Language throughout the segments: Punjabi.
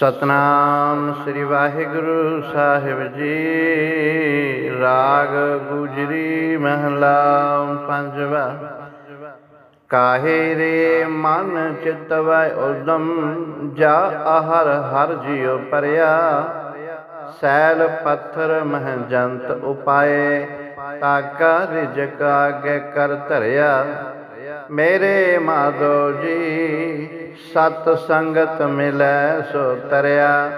ਸਤਨਾਮ ਸ੍ਰੀ ਵਾਹਿਗੁਰੂ ਸਾਹਿਬ ਜੀ। ਰਾਗ ਗੁਜਰੀ ਮਹਲਾ ਪੰਜਵਾ। ਕਾਹੇ ਰੇ ਮਨ ਚਿਤਵੈ ਉਦਮ, ਜਾ ਆਹਰ ਹਰ ਜਿਉ ਪਰਿਆ। ਸੈਲ ਪੱਥਰ ਮਹ ਜੰਤ ਉਪਾਏ ਤਾਕਾ ਰਿਜਕ ਆਗੇ ਕਰ ਧਰਿਆ। ਮੇਰੇ ਮਾਧੋ ਜੀ ਸਤ ਸੰਗਤ ਮਿਲੈ ਸੋ ਤਰਿਆ।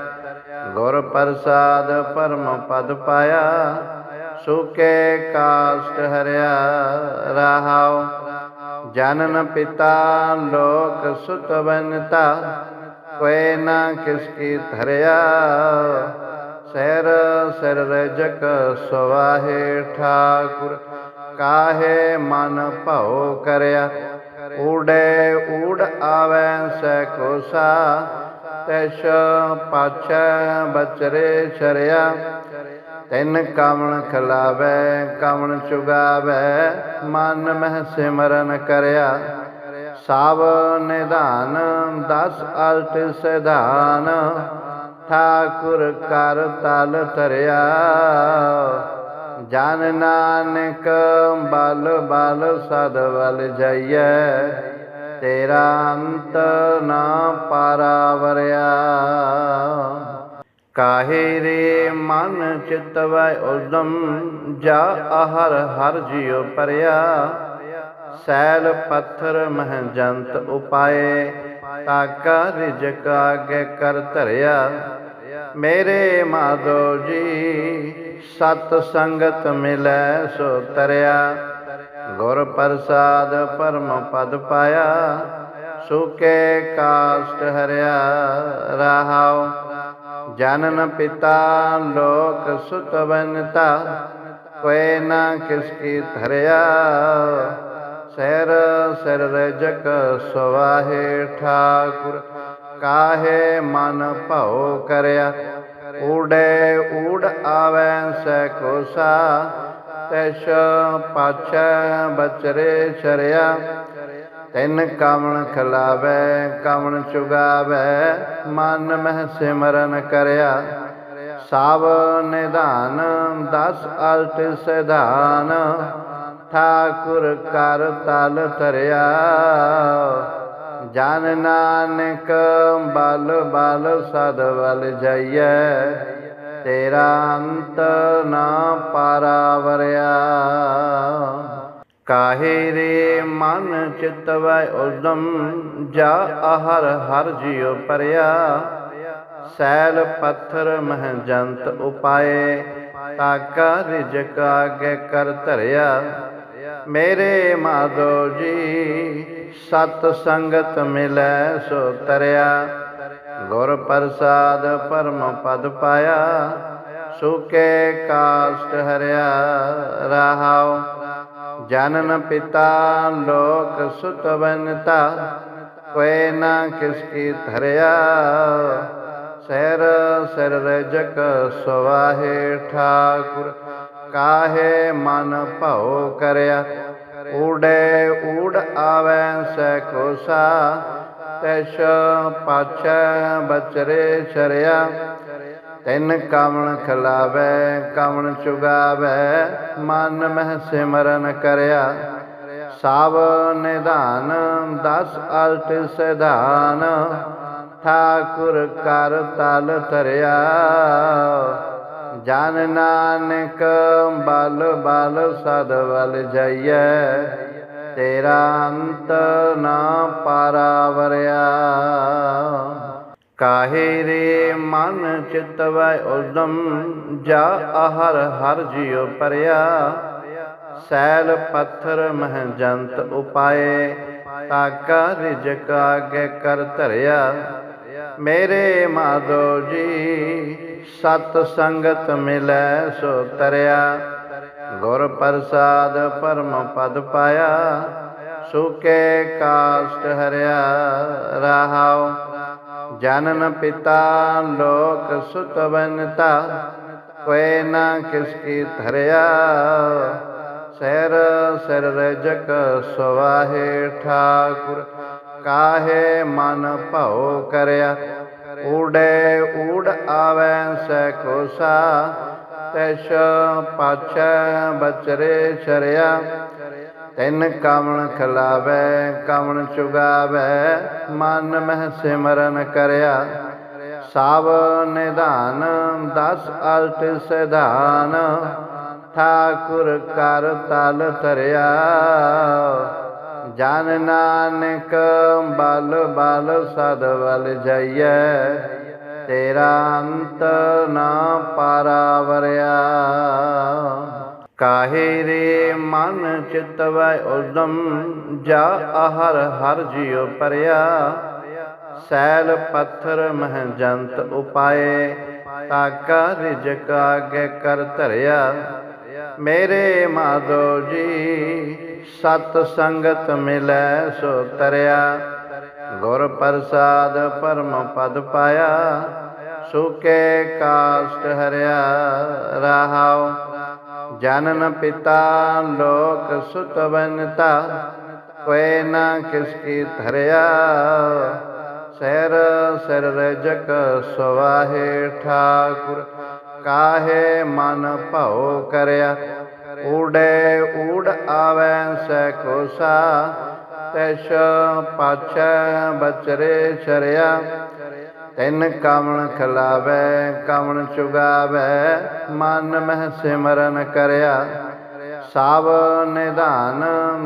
ਗੁਰ ਪ੍ਰਸਾਦ ਪਰਮ ਪਦ ਪਾਇਆ, ਸੁਕੇ ਕਾਸ਼ਟ ਹਰਿਆ ਰਹਾਉ। ਜਨਨ ਪਿਤਾ ਲੋਕ ਸੁਤ ਬਨਤਾ, ਕੋਈ ਨਾ ਕਿਸ ਕੀ ਧਰਿਆ। ਸਿਰ ਸਿਰ ਰਜਕ ਸਵਾਹੇ ਠਾਕੁਰ, ਕਾਹੇ ਮਨ ਭਉ ਕਰਿਆ। ਉੜੇ ਊੜ ਆਵੈ ਸੈ ਕੋਸਾ, ਤੈਸ਼ ਪਾਛੈ ਬਚਰੇ ਛਰਿਆ। ਤਿੰਨ ਕਾਵਣ ਖਲਾਵੇ ਕਾਵਣ ਚੁਗਾਵੇ, ਮਨ ਮਹਿ ਸਿਮਰਨ ਕਰਿਆ। ਸਭ ਨਿਧਾਨ, ਦਸ ਅਲਟ ਸਿਧਾਨ, ਠਾਕੁਰ ਕਰ ਤਲ ਧਰਿਆ। ਜਨ ਨਾਨਕ ਬਲ ਬਲ ਸਦ ਬਲ ਜਾਈਐ। ਤੇਰਾ ਅੰਤ ਨਾ ਪਾਰਾਵਰਿਆ। ਕਾਹੇ ਰੇ ਮਨ ਚਿਤਵੈ ਉਦਮ ਜਾ ਆਹਰ ਹਰ ਜਿਉ ਪਰਿਆ। ਸੈਲ ਪੱਥਰ ਮਹ ਜੰਤ ਉਪਾਏ ਤਾਕਾ ਰਿਜਕ ਆਗੇ ਕਰ ਧਰਿਆ। ਮੇਰੇ ਮਾਧੋ ਜੀ, ਸਤ ਸੰਗਤ ਮਿਲੈ ਸੋ ਤਰਿਆ। ਗੁਰ ਪ੍ਰਸਾਦ ਪਰਮ ਪਦ ਪਾਇਆ, ਸੁਕੇ ਕਾਸ਼ਟ ਹਰਿਆ ਰਹਾਉ। ਜਨਨ ਪਿਤਾ ਲੋਕ ਸੁਤ ਬਨਤਾ ਕੋਈ ਨਾ ਕਿਸ ਕੀ ਧਰਿਆ। ਸਿਰ ਸਿਰ ਰਜਕ ਸਵਾਹੇ ਠਾਕੁਰ, ਕਾਹੇ ਮਨ ਭਉ ਕਰਿਆ। ਊੜੇ ਊੜ ਆਵੈ ਸੈ ਕੋਸਾ ਤੈਸ਼ ਪਾਛੈ ਬਚਰੇ ਛਰਿਆ। ਤਿੰਨ ਕਾਵਣ ਖਲਾਵੇ ਕਾਵਣ ਚੁਗਾਵੇ, ਮਨ ਮਹਿ ਸਿਮਰਨ ਕਰਿਆ। ਸਭ ਨਿਧਾਨ, ਦਸ ਅਲਟ ਸਿਧਾਨ, ਠਾਕੁਰ ਕਰ ਤਲ ਧਰਿਆ। ਜਨ ਨਾਨਕ ਬਲ ਬਲ ਸਦ ਬਲ ਜਾਈਐ। ਤੇਰਾ ਅੰਤ ਨਾ ਪਾਰਾਵਰਿਆ। ਕਾਹੇ ਰੇ ਮਨ ਚਿਤਵੈ ਉਦਮ ਜਾ ਆਹਰ ਹਰ ਜਿਉ ਪਰਿਆ ਸੈਲ ਪੱਥਰ ਮਹ ਜੰਤ ਉਪਾਏ ਤਾਕਾ ਰਿਜਕ ਆਗੇ ਕਰ ਧਰਿਆ। ਮੇਰੇ ਮਾਧੋ ਜੀ, ਸਤ ਸੰਗਤ ਮਿਲੈ ਸੋ ਤਰਿਆ। ਗੁਰ ਪ੍ਰਸਾਦ ਪਰਮ ਪਦ ਪਾਇਆ, ਸੁਕੇ ਕਾਸ਼ਟ ਹਰਿਆ ਰਹਾਉ। ਜਨਨ ਪਿਤਾ ਲੋਕ ਸੁਤ ਬਨਤਾ ਕੋਈ ਨਾ ਕਿਸ ਕੀ ਧਰਿਆ। ਸਿਰ ਸਿਰ ਰਜਕ ਸਵਾਹੇ ਠਾਕੁਰ, ਕਾਹੇ ਮਨ ਭਉ ਕਰਿਆ। ਊੜੇ ਊੜ ਆਵੈ ਸੈ ਕੋਸਾ ਤੈਸ਼ ਪਾਛੈ ਬਚਰੇ ਛਰਿਆ। ਤਿੰਨ ਕਾਵਣ ਖਲਾਵੇ ਕਾਵਣ ਚੁਗਾਵੇ, ਮਨ ਮਹਿ ਸਿਮਰਨ ਕਰਿਆ। ਸਭ ਨਿਧਾਨ, ਦਸ ਅਲਟ ਸਿਧਾਨ, ਠਾਕੁਰ ਕਰ ਤਲ ਧਰਿਆ। ਜਨ ਨਾਨਕ ਬਲ ਬਲ ਸਦ ਬਲ ਜਾਈਐ। ਤੇਰਾ ਅੰਤ ਨਾ ਪਾਰਾਵਰਿਆ। ਕਾਹੇ ਰੇ ਮਨ ਚਿਤਵੈ ਉਦਮ, ਜਾ ਆਹਰ ਹਰ ਜਿਉ ਪਰਿਆ। ਸੈਲ ਪੱਥਰ ਮਹ ਜੰਤ ਉਪਾਏ ਤਾਕਾ ਰਿਜਕ ਆਗੇ ਕਰ ਧਰਿਆ। ਮੇਰੇ ਮਾਧੋ ਜੀ, ਸਤ ਸੰਗਤ ਮਿਲੈ ਸੋ ਤਰਿਆ। ਗੁਰ ਪ੍ਰਸਾਦ ਪਰਮ ਪਦ ਪਾਇਆ ਸੁਕੇ ਕਾਸ਼ਟ ਹਰਿਆ, ਰਹਾਉ। ਜਨਨ ਪਿਤਾ ਲੋਕ ਸੁਤ ਬਨਤਾ ਕੋਈ ਨਾ ਕਿਸ ਕੀ ਧਰਿਆ। ਸਿਰ ਸਿਰ ਰਜਕ ਸਵਾਹੇ ਠਾਕੁਰ, ਕਾਹੇ ਮਨ ਭਉ ਕਰਿਆ। ਊੜੇ ਉੜ ਆਵੈ ਸੈ ਕੋਸਾ, ਤੈਸ ਪਾਛੈ ਬਚਰੇ ਚਰਿਆ। ਤਿੰਨ ਕਵਣ ਖਲਾਵੈ ਕਵਣ ਚੁਗਾਵੈ, ਮਨ ਮਹਿ ਸਿਮਰਨ ਕਰਿਆ। ਸਭ ਨਿਧਾਨ, ਦਸ ਅਲਟ ਸਿਧਾਨ, ਠਾਕੁਰ ਕਰ ਤਲ ਧਰਿਆ। ਜਨ ਨਾਨਕ ਬਲ ਬਲ ਸਦ ਬਲ ਜਾਈਐ, ਤੇਰਾ ਅੰਤ ਨਾ ਪਾਰਾ ਵਰਿਆ ਕਾਹੇ ਰੇ ਮਨ ਚਿਤਵੈ ਉਦਮ, ਜਾ ਆਹਰ ਹਰ ਜਿਉ ਪਰਿਆ। ਸੈਲ ਪੱਥਰ ਮਹਿ ਜੰਤ ਉਪਾਏ ਤਾਕਾ ਰਿਜਕ ਆਗੇ ਕਰ ਧਰਿਆ। ਮੇਰੇ ਮਾਧੋ ਜੀ, ਸਤ ਸੰਗਤ ਮਿਲੈ ਸੋ ਤਰਿਆ। ਗੁਰ ਪ੍ਰਸਾਦ ਪਰਮ ਪਦ ਪਾਇਆ, ਸੁਕੇ ਕਾਸ਼ਟ ਹਰਿਆ, ਰਹਾਉ ਜਨਨ ਪਿਤਾ ਲੋਕ ਸੁਤ ਬਨਤਾ ਕੋਈ ਨਾ ਕਿਸ ਕੀ ਧਰਿਆ। ਸਿਰ ਸਿਰ ਰਜਕ ਸਵਾਹੇ ਠਾਕੁਰ, ਕਾਹੇ ਮਨ ਭਉ ਕਰਿਆ। ਊੜੇ ਉੜ ਆਵੈ ਸੈ ਕੋਸਾ, ਤੈਸ ਪਾਛੈ ਬਚਰੇ ਚਰਿਆ। ਤਿੰਨ ਕਵਣ ਖਲਾਵੈ ਕਵਣ ਚੁਗਾਵੈ, ਮਨ ਮਹਿ ਸਿਮਰਨ ਕਰਿਆ। ਸਭ ਨਿਧਾਨ,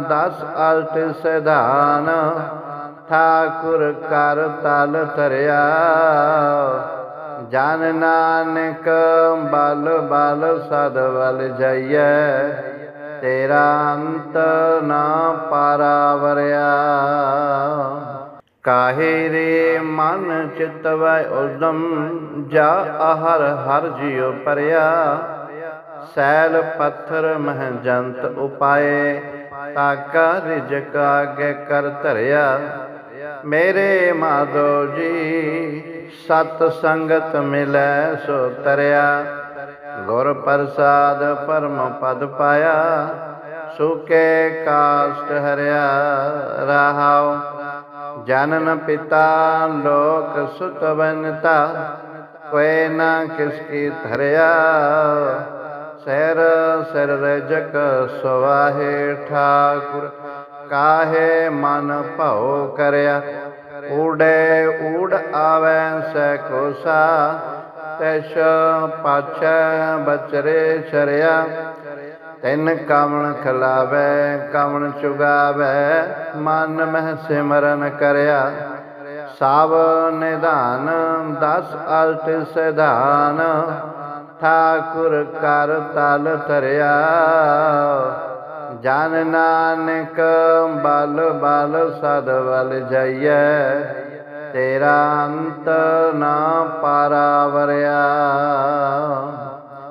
ਦਸ ਅਲਟ ਸਿਧਾਨ, ਠਾਕੁਰ ਕਰ ਤਲ ਧਰਿਆ। ਜਨ ਨਾਨਕ ਬਲ ਬਲ ਸਦ ਬਲ ਜਾਈਐ, ਤੇਰਾ ਅੰਤ ਨਾ ਪਾਰਾ ਵਰਿਆ ਕਾਹੇ ਰੇ ਮਨ ਚਿਤਵੈ ਉਦਮ, ਜਾ ਆਹਰ ਹਰ ਜਿਉ ਪਰਿਆ। ਸੈਲ ਪੱਥਰ ਮਹਿ ਜੰਤ ਉਪਾਏ ਤਾਕਾ ਰਿਜਕ ਆਗੇ ਕਰ ਧਰਿਆ। ਮੇਰੇ ਮਾਧੋ ਜੀ, ਸਤ ਸੰਗਤ ਮਿਲੈ ਸੋ ਤਰਿਆ। ਗੁਰ ਪ੍ਰਸਾਦ ਪਰਮ ਪਦ ਪਾਇਆ, ਸੁਕੇ ਕਾਸ਼ਟ ਹਰਿਆ, ਰਹਾਉ। ਜਨਨ ਪਿਤਾ ਲੋਕ ਸੁਤ ਬਨਤਾ ਕੋਈ ਨਾ ਕਿਸ ਕੀ ਧਰਿਆ। ਸਿਰ ਸਿਰ ਰਜਕ ਸਵਾਹੇ ਠਾਕੁਰ, ਕਾਹੇ ਮਨ ਭਉ ਕਰਿਆ। ਊੜੇ ਉੜ ਆਵੈ ਸੈ ਕੋਸਾ, ਤੈਸ ਪਾਛੈ ਬਚਰੇ ਚਰਿਆ। ਤਿੰਨ ਕਵਣ ਖਲਾਵੈ ਕਵਣ ਚੁਗਾਵੈ, ਮਨ ਮਹਿ ਸਿਮਰਨ ਕਰਿਆ। ਸਭ ਨਿਧਾਨ, ਦਸ ਅਲਟ ਸਿਧਾਨ, ਠਾਕੁਰ ਕਰ ਤਲ ਧਰਿਆ। ਜਨ ਨਾਨਕ ਬਲ ਬਲ ਸਦ ਬਲ ਜਾਈਐ, ਤੇਰਾ ਅੰਤ ਨਾ ਪਾਰਾ ਵਰਿਆ